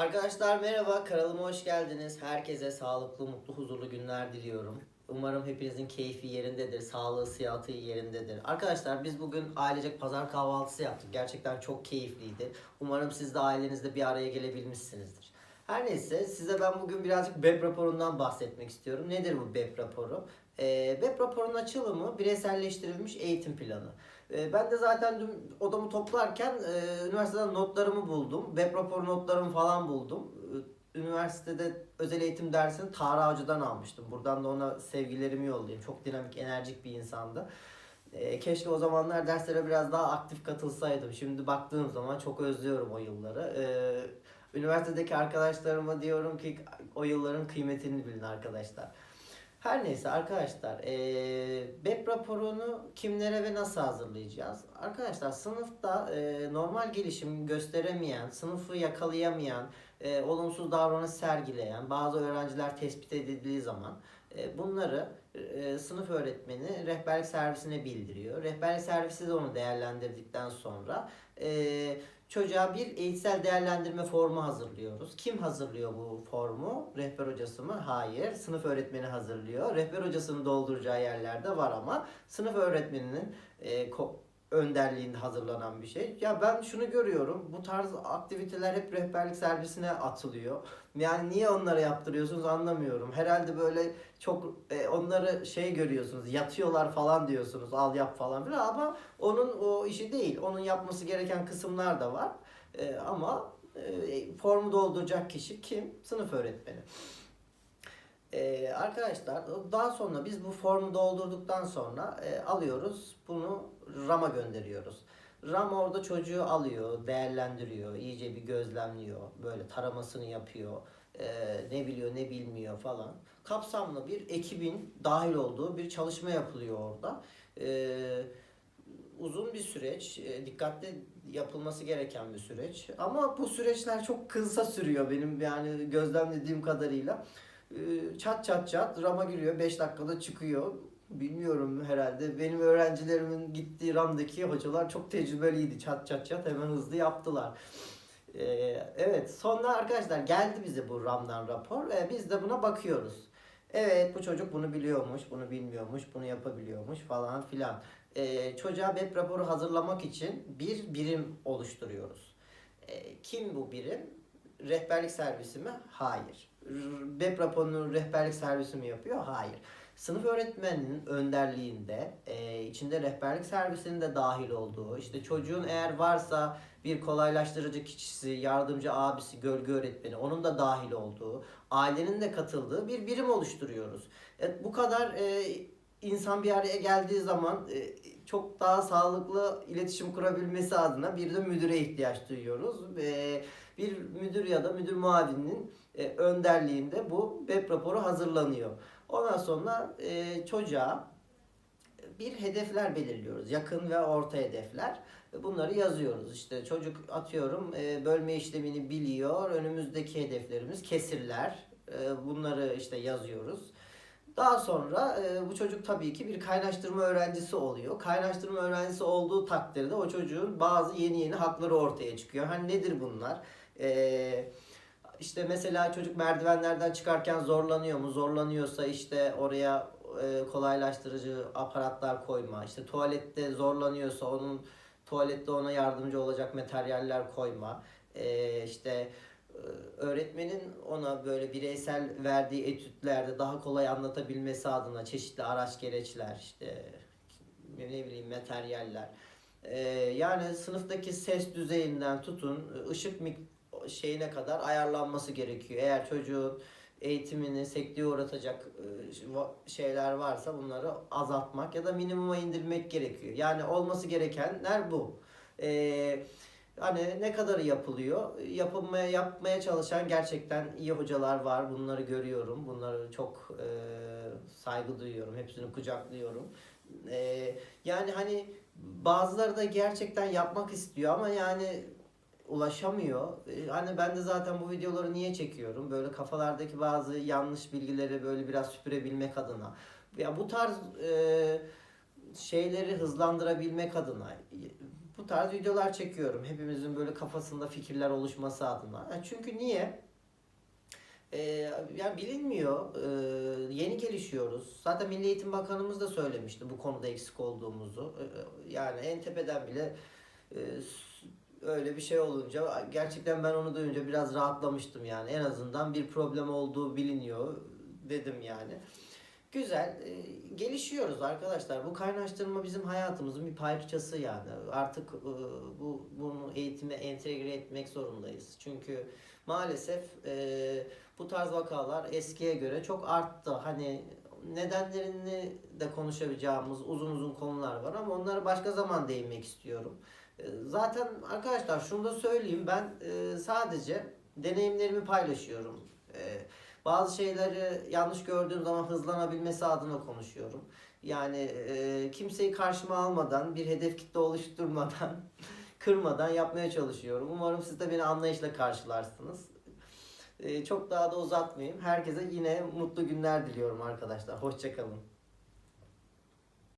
Arkadaşlar merhaba, kanalıma hoş geldiniz. Herkese sağlıklı, mutlu, huzurlu günler diliyorum. Umarım hepinizin keyfi yerindedir, sağlığı, sıhhati yerindedir. Arkadaşlar biz bugün ailecek pazar kahvaltısı yaptık. Gerçekten çok keyifliydi. Umarım siz de ailenizle bir araya gelebilmişsinizdir. Her neyse size ben bugün birazcık BEP raporundan bahsetmek istiyorum. Nedir bu BEP raporu? Ee, BEP raporunun açılımı bireyselleştirilmiş eğitim planı. Ee, ben de zaten dün odamı toplarken e, üniversiteden notlarımı buldum. BEP raporu notlarımı falan buldum. Ee, Üniversitede özel eğitim dersini Tarık Hoca'dan almıştım. Buradan da ona sevgilerimi yollayayım. Çok dinamik, enerjik bir insandı. Ee, keşke o zamanlar derslere biraz daha aktif katılsaydım. Şimdi baktığım zaman çok özlüyorum o yılları. Ee, üniversitedeki arkadaşlarıma diyorum ki o yılların kıymetini bilin arkadaşlar. Her neyse arkadaşlar eee BEP raporunu kimlere ve nasıl hazırlayacağız? Arkadaşlar sınıfta eee, normal gelişim gösteremeyen, sınıfı yakalayamayan, eee, olumsuz davranış sergileyen bazı öğrenciler tespit edildiği zaman eee, bunları eee, sınıf öğretmeni rehberlik servisine bildiriyor. Rehberlik servisi de onu değerlendirdikten sonra eee çocuğa bir eğitsel değerlendirme formu hazırlıyoruz. Kim hazırlıyor bu formu? Rehber hocası mı? Hayır. Sınıf öğretmeni hazırlıyor. Rehber hocasının dolduracağı yerlerde var ama sınıf öğretmeninin e, önderliğinde hazırlanan bir şey. Ya ben şunu görüyorum. Bu tarz aktiviteler hep rehberlik servisine atılıyor. Yani niye onlara yaptırıyorsunuz anlamıyorum. Herhalde böyle çok e, onları şey görüyorsunuz. Yatıyorlar falan diyorsunuz. Al yap falan filan ama onun o işi değil. Onun yapması gereken kısımlar da var. E, ama e, formu dolduracak kişi kim? Sınıf öğretmeni. E, arkadaşlar daha sonra biz bu formu doldurduktan sonra e, alıyoruz bunu RAM'a gönderiyoruz. RAM orada çocuğu alıyor, değerlendiriyor, iyice bir gözlemliyor, böyle taramasını yapıyor, e, ne biliyor ne bilmiyor falan. Kapsamlı bir ekibin dahil olduğu bir çalışma yapılıyor orada. E, uzun bir süreç, e, dikkatli yapılması gereken bir süreç. Ama bu süreçler çok kısa sürüyor benim yani gözlemlediğim kadarıyla. E, Çat çat çat rama giriyor 5 dakikada çıkıyor. Bilmiyorum herhalde. Benim öğrencilerimin gittiği ramdaki hocalar çok tecrübeliydi. Çat çat çat hemen hızlı yaptılar. E, evet sonra arkadaşlar geldi bize bu ramdan rapor. E, biz de buna bakıyoruz. Evet bu çocuk bunu biliyormuş, bunu bilmiyormuş, bunu yapabiliyormuş falan filan e, çocuğa BEP raporu hazırlamak için bir birim oluştururuyoruz. E, kim bu birim? Rehberlik servisi mi? Hayır. BEP raporunu rehberlik servisi mi yapıyor? Hayır. Sınıf öğretmeninin önderliğinde, e, içinde rehberlik servisinin de dahil olduğu, işte çocuğun eğer varsa bir kolaylaştırıcı kişisi, yardımcı abisi, gölge öğretmeni, onun da dahil olduğu, ailenin de katıldığı bir birim oluşturuyoruz. E, bu kadar e, insan bir araya geldiği zaman e, çok daha sağlıklı iletişim kurabilmesi adına bir de müdüre ihtiyaç duyuyoruz. E, bir müdür ya da müdür muavininin e, önderliğinde bu BEP raporu hazırlanıyor. Ondan sonra e, çocuğa bir hedefler belirliyoruz. Yakın ve orta hedefler. Bunları yazıyoruz. İşte çocuk atıyorum e, bölme işlemini biliyor. Önümüzdeki hedeflerimiz kesirler. E, Bunları işte yazıyoruz. Daha sonra e, bu çocuk tabii ki bir kaynaştırma öğrencisi oluyor. Kaynaştırma öğrencisi olduğu takdirde o çocuğun bazı yeni yeni hakları ortaya çıkıyor. Hani nedir bunlar? E, işte mesela çocuk merdivenlerden çıkarken zorlanıyor mu? Zorlanıyorsa işte oraya e, kolaylaştırıcı aparatlar koyma. İşte tuvalette zorlanıyorsa onun tuvalette ona yardımcı olacak materyaller koyma. E, işte e, öğretmenin ona böyle bireysel verdiği etütlerde daha kolay anlatabilmesi adına çeşitli araç gereçler işte ne bileyim materyaller E, yani sınıftaki ses düzeyinden tutun ışık mik şeyine kadar ayarlanması gerekiyor. Eğer çocuğun eğitimini sekteye uğratacak e, şeyler varsa bunları azaltmak ya da minimuma indirmek gerekiyor. Yani olması gerekenler bu. Ee, hani ne kadarı yapılıyor? Yapılmaya yapmaya çalışan gerçekten iyi hocalar var. Bunları görüyorum. Bunları çok e, saygı duyuyorum. Hepsini kucaklıyorum. E, yani hani bazıları da gerçekten yapmak istiyor ama yani ulaşamıyor. E, Hani ben de zaten bu videoları niye çekiyorum? Böyle kafalardaki bazı yanlış bilgileri böyle biraz süpürebilmek adına. Ya bu tarz e, şeyleri hızlandırabilmek adına. Bu bu tarz videolar çekiyorum. Hepimizin böyle kafasında fikirler oluşması adına. Çünkü niye? Ee, yani bilinmiyor. Ee, yeni gelişiyoruz. Zaten Milli Eğitim Bakanımız da söylemişti bu konuda eksik olduğumuzu. Ee, yani en tepeden bile e, öyle bir şey olunca gerçekten ben onu duyunca biraz rahatlamıştım yani. En azından bir problem olduğu biliniyor dedim yani. Güzel. e, gelişiyoruz arkadaşlar. Bu kaynaştırma bizim hayatımızın bir parçası yani. Artık e, bu bunu eğitime entegre etmek zorundayız. Çünkü maalesef e, bu tarz vakalar eskiye göre çok arttı. Hani nedenlerini de konuşabileceğimiz uzun uzun konular var ama onlara başka zaman değinmek istiyorum. E, Zaten arkadaşlar şunu da söyleyeyim ben e, sadece deneyimlerimi paylaşıyorum. E, bazı şeyleri yanlış gördüğüm zaman hızlanabilmesi adına konuşuyorum. Yani e, kimseyi karşıma almadan, bir hedef kitle oluşturmadan, kırmadan yapmaya çalışıyorum. Umarım siz de beni anlayışla karşılarsınız. E, çok daha da uzatmayayım. Herkese yine mutlu günler diliyorum arkadaşlar. Hoşçakalın.